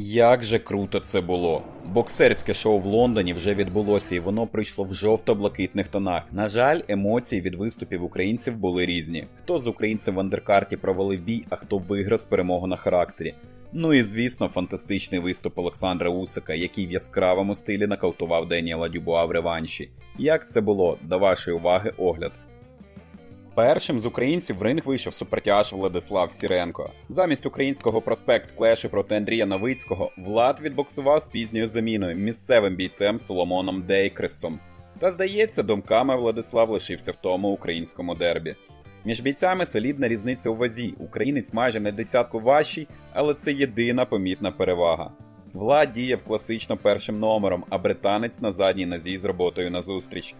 Як же круто це було! Боксерське шоу в Лондоні вже відбулося, і воно прийшло в жовто-блакитних тонах. На жаль, емоції від виступів українців були різні. Хто з українців в андеркарті провалив бій, а хто виграв з перемогу на характері. Ну і звісно, фантастичний виступ Олександра Усика, який в яскравому стилі нокаутував Деніела Дюбуа в реванші. Як це було? До вашої уваги огляд. Першим з українців в ринг вийшов супертяж Владислав Сіренко. Замість українського проспект клешу проти Андрія Новицького Влад відбоксував з пізньою заміною місцевим бійцем Соломоном Дейкресом. Та здається, думками Владислав лишився в тому українському дербі. Між бійцями солідна різниця у вазі. Українець майже на десятку важчий, але це єдина помітна перевага. Влад діяв класично першим номером, а британець на задній нозі з роботою назустріч.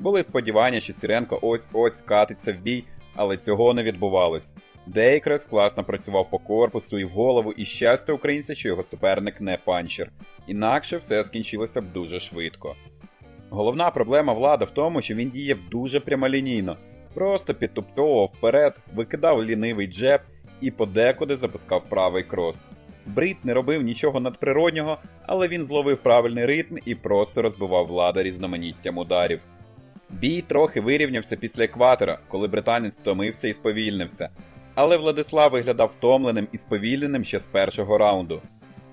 Були сподівання, що Сіренко ось-ось вкатиться в бій, але цього не відбувалось. Дейкрес класно працював по корпусу і в голову, і щастя українця, що його суперник не панчер. Інакше все скінчилося б дуже швидко. Головна проблема влада в тому, що він діяв дуже прямолінійно, просто підтупцьовував вперед, викидав лінивий джеб і подекуди запускав правий крос. Брит не робив нічого надприроднього, але він зловив правильний ритм і просто розбивав влада різноманіттям ударів. Бій трохи вирівнявся після екватора, коли британець втомився і сповільнився. Але Владислав виглядав втомленим і сповільненим ще з першого раунду.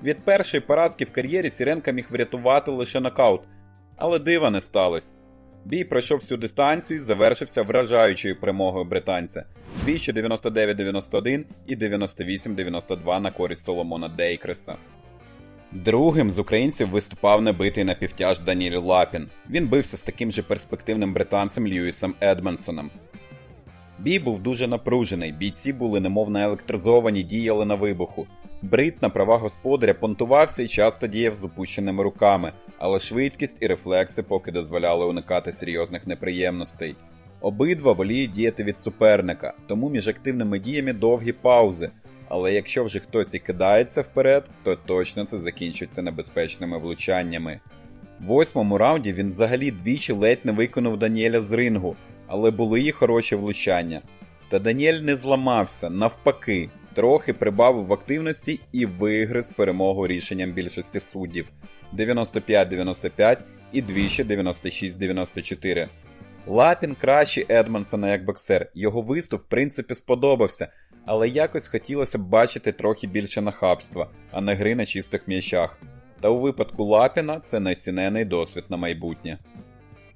Від першої поразки в кар'єрі Сіренка міг врятувати лише нокаут, але дива не сталося. Бій пройшов всю дистанцію і завершився вражаючою перемогою британця. Двічі 99-91 і 98-92 на користь Соломона Дейкреса. Другим з українців виступав небитий на півтяж Даніель Лапін. Він бився з таким же перспективним британцем Льюісом Едмонсоном. Бій був дуже напружений, бійці були немов наелектризовані, діяли на вибуху. Брит на права господаря понтувався і часто діяв з опущеними руками, але швидкість і рефлекси поки дозволяли уникати серйозних неприємностей. Обидва воліють діяти від суперника, тому між активними діями довгі паузи. Але якщо вже хтось і кидається вперед, то точно це закінчиться небезпечними влучаннями. В восьмому раунді він взагалі двічі ледь не виконав Даніеля з рингу, але були і хороші влучання. Та Даніель не зламався, навпаки, трохи прибавив в активності і вигриз перемогу рішенням більшості суддів 95-95 і двічі 96-94. Лапін кращий Едмонсона як боксер. Його виступ, в принципі, сподобався, але якось хотілося б бачити трохи більше нахабства, а не гри на чистих м'ячах. Та у випадку Лапіна це найцінений досвід на майбутнє.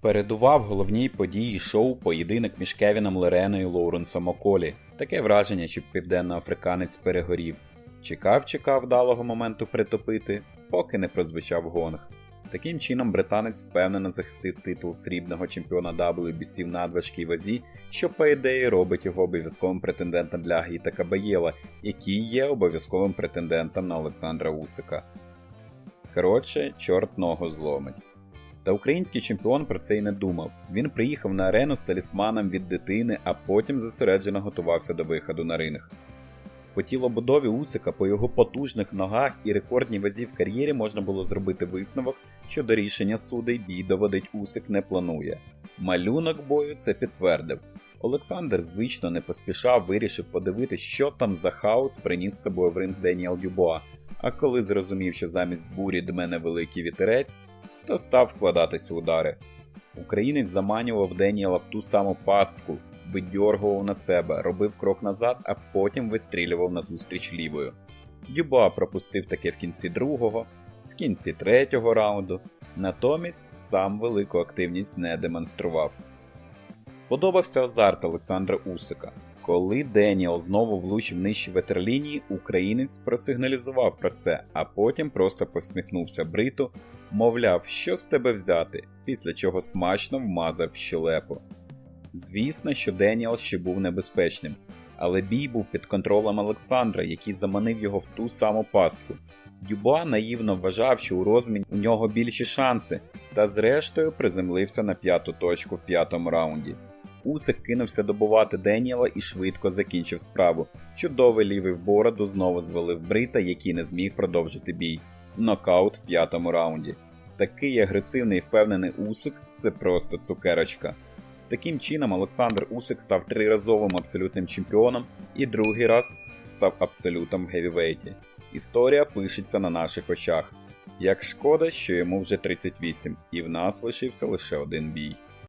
Передував головній події шоу поєдинок між Кевіном Лереною і Лоуренсом Околі. Таке враження, що південноафриканець перегорів. Чекав, чекав вдалого моменту притопити, поки не прозвучав гонг. Таким чином, британець впевнено захистив титул срібного чемпіона WBC в надважкій вазі, що, по ідеї, робить його обов'язковим претендентом для Гіта Кабаєла, який є обов'язковим претендентом на Олександра Усика. Коротше, чорт ногу зломить. Та український чемпіон про це й не думав. Він приїхав на арену з талісманом від дитини, а потім зосереджено готувався до виходу на ринг. По тілобудові Усика, по його потужних ногах і рекордній вазі в кар'єрі можна було зробити висновок, що до рішення судей бій доводить Усик не планує. Малюнок бою це підтвердив. Олександр звично не поспішав, вирішив подивитися, що там за хаос приніс з собою в ринг Деніел Дюбоа. А коли зрозумів, що замість бурі дмене великий вітерець, то став вкладатися удари. Українець заманював Деніела в ту саму пастку, видьоргував на себе, робив крок назад, а потім вистрілював назустріч лівою. Дюбоа пропустив таке в кінці другого, в кінці третього раунду, натомість сам велику активність не демонстрував. Сподобався азарт Олександра Усика. Коли Деніел знову влучив нижче ветерлінії, українець просигналізував про це, а потім просто посміхнувся бриту, мовляв, що з тебе взяти, після чого смачно вмазав щелепу. Звісно, що Деніел ще був небезпечним, але бій був під контролем Олександра, який заманив його в ту саму пастку. Дюба наївно вважав, що у розмін у нього більші шанси, та зрештою приземлився на п'яту точку в п'ятому раунді. Усик кинувся добувати Деніела і швидко закінчив справу. Чудовий лівий бороду знову звалив Брита, який не зміг продовжити бій. Нокаут в п'ятому раунді. Такий агресивний і впевнений Усик це просто цукерочка. Таким чином, Олександр Усик став триразовим абсолютним чемпіоном і другий раз став абсолютом в гевівейті. Історія пишеться на наших очах. Як шкода, що йому вже 38, і в нас лишився лише один бій.